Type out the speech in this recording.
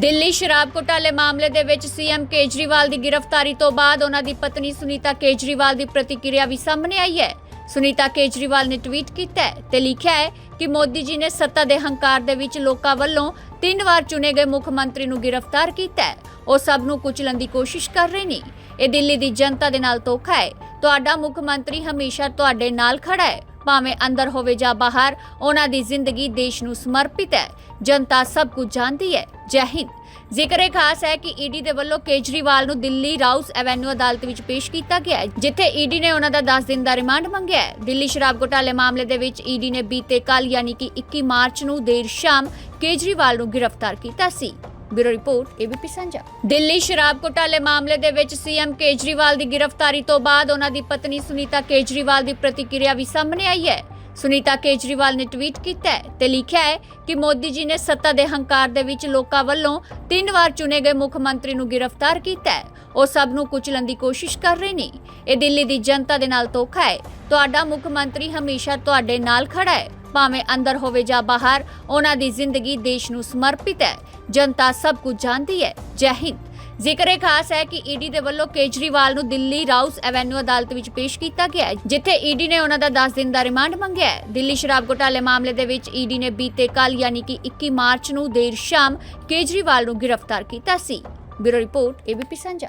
ਦਿੱਲੀ ਸ਼ਰਾਬ ਘੁਟਾਲੇ ਮਾਮਲੇ ਦੇ ਵਿੱਚ ਸੀਐਮ ਕੇਜਰੀਵਾਲ ਦੀ ਗ੍ਰਿਫਤਾਰੀ ਤੋਂ ਬਾਅਦ ਉਹਨਾਂ ਦੀ ਪਤਨੀ ਸੁਨੀਤਾ ਕੇਜਰੀਵਾਲ ਦੀ ਪ੍ਰਤੀਕਿਰਿਆ ਵੀ ਸਾਹਮਣੇ ਆਈ ਹੈ। ਸੁਨੀਤਾ ਕੇਜਰੀਵਾਲ ਨੇ ਟਵੀਟ ਕੀਤਾ ਹੈ ਤੇ ਲਿਖਿਆ ਹੈ ਕਿ ਮੋਦੀ ਜੀ ਨੇ ਸੱਤਾ ਦੇ ਹੰਕਾਰ ਦੇ ਵਿੱਚ ਲੋਕਾਂ ਵੱਲੋਂ ਤਿੰਨ ਵਾਰ ਚੁਣੇ ਗਏ ਮੁੱਖ ਮੰਤਰੀ ਨੂੰ ਗ੍ਰਿਫਤਾਰ ਕੀਤਾ ਹੈ। ਉਹ ਸਭ ਨੂੰ ਕੁਚਲਣ ਦੀ ਕੋਸ਼ਿਸ਼ ਕਰ ਰਹੇ ਨੇ। ਇਹ ਦਿੱਲੀ ਦੀ ਜਨਤਾ ਦੇ ਨਾਲ ਧੋਖਾ ਹੈ। ਤੁਹਾਡਾ ਮੁੱਖ ਮੰਤਰੀ ਹਮੇਸ਼ਾ ਤੁਹਾਡੇ ਨਾਲ ਖੜਾ ਹੈ। ਭਾਵੇਂ ਅੰਦਰ ਹੋਵੇ ਜਾਂ ਬਾਹਰ, ਉਹਨਾਂ ਦੀ ਜ਼ਿੰਦਗੀ ਦੇਸ਼ ਨੂੰ ਸਮਰਪਿਤ ਹੈ। ਜਨਤਾ ਸਭ ਕੁਝ ਜਾਣਦੀ ਹੈ। ਜੈ ਹਿੰਦ। ਜ਼ਿਕਰ ਇਹ ਖਾਸ ਹੈ ਕਿ ਈਡੀ ਦੇ ਵੱਲੋਂ ਕੇਜਰੀਵਾਲ ਨੂੰ ਦਿੱਲੀ ਰਾਉਸ ਐਵੇਨਿਊ ਅਦਾਲਤ ਵਿੱਚ ਪੇਸ਼ ਕੀਤਾ ਗਿਆ ਹੈ, ਜਿੱਥੇ ਈਡੀ ਨੇ ਉਹਨਾਂ ਦਾ 10 ਦਿਨ ਦਾ ਰਿਮਾਂਡ ਮੰਗਿਆ ਹੈ। ਦਿੱਲੀ ਸ਼ਰਾਬ ਘੁਟਾਲੇ ਮਾਮਲੇ ਦੇ ਵਿੱਚ ਈਡੀ ਨੇ ਬੀਤੇ ਕੱਲ ਯਾਨੀ ਕਿ 21 ਮਾਰਚ ਨੂੰ ਦੇਰ ਸ਼ਾਮ ਕੇਜਰੀਵਾਲ ਨੂੰ ਗ੍ਰਿਫਤਾਰ ਕੀਤਾ ਸੀ। Bureau report ABP Sanjha Delhi ਸ਼ਰਾਬ ਘੁਟਾਲੇ ਮਾਮਲੇ ਦੇ ਵਿੱਚ ਸੀਐਮ ਕੇਜਰੀਵਾਲ ਦੀ ਗ੍ਰਿਫਤਾਰੀ ਤੋਂ ਬਾਅਦ ਉਹਨਾਂ ਦੀ ਪਤਨੀ ਸੁਨੀਤਾ ਕੇਜਰੀਵਾਲ ਦੀ ਪ੍ਰਤੀਕਿਰਿਆ ਵੀ ਸਾਹਮਣੇ ਆਈ ਹੈ। ਸੁਨੀਤਾ ਕੇਜਰੀਵਾਲ ਨੇ ਟਵੀਟ ਕੀਤਾ ਹੈ ਤੇ ਲਿਖਿਆ ਹੈ ਕਿ ਮੋਦੀ ਜੀ ਨੇ ਸੱਤਾ ਦੇ ਹੰਕਾਰ ਦੇ ਵਿੱਚ ਲੋਕਾਂ ਵੱਲੋਂ ਤਿੰਨ ਵਾਰ ਚੁਣੇ ਗਏ ਮੁੱਖ ਮੰਤਰੀ ਨੂੰ ਗ੍ਰਿਫਤਾਰ ਕੀਤਾ ਹੈ। ਉਹ ਸਭ ਨੂੰ ਕੁਚਲਣ ਦੀ ਕੋਸ਼ਿਸ਼ ਕਰ ਰਹੇ ਨੇ। ਇਹ ਦਿੱਲੀ ਦੀ ਜਨਤਾ ਦੇ ਨਾਲ ਧੋਖਾ ਹੈ। ਤੁਹਾਡਾ ਮੁੱਖ ਮੰਤਰੀ ਹਮੇਸ਼ਾ ਤੁਹਾਡੇ ਨਾਲ ਖੜਾ ਹੈ। ਭਾਵੇਂ ਅੰਦਰ ਹੋਵੇ ਜਾਂ ਬਾਹਰ, ਉਹਨਾਂ ਦੀ ਜ਼ਿੰਦਗੀ ਦੇਸ਼ ਨੂੰ ਸਮਰਪਿਤ ਹੈ। ਜਨਤਾ ਸਭ ਕੁਝ ਜਾਣਦੀ ਹੈ। ਜੈ ਹਿੰਦ। ਜ਼ਿਕਰ ਖਾਸ ਹੈ ਕਿ ਈਡੀ ਦੇ ਵੱਲੋਂ ਕੇਜਰੀਵਾਲ ਨੂੰ ਦਿੱਲੀ ਰਾਉਸ ਐਵੇਨਿਊ ਅਦਾਲਤ ਵਿੱਚ ਪੇਸ਼ ਕੀਤਾ ਗਿਆ ਹੈ, ਜਿੱਥੇ ਈਡੀ ਨੇ ਉਹਨਾਂ ਦਾ 10 ਦਿਨ ਦਾ ਰਿਮਾਂਡ ਮੰਗਿਆ ਹੈ। ਦਿੱਲੀ ਸ਼ਰਾਬ ਘੁਟਾਲੇ ਮਾਮਲੇ ਦੇ ਵਿੱਚ ਈਡੀ ਨੇ ਬੀਤੇ ਕੱਲ ਯਾਨੀ ਕਿ 21 ਮਾਰਚ ਨੂੰ ਦੇਰ ਸ਼ਾਮ ਕੇਜਰੀਵਾਲ ਨੂੰ ਗ੍ਰਿਫਤਾਰ ਕੀਤਾ ਸੀ। Bureau report ABP Sanjha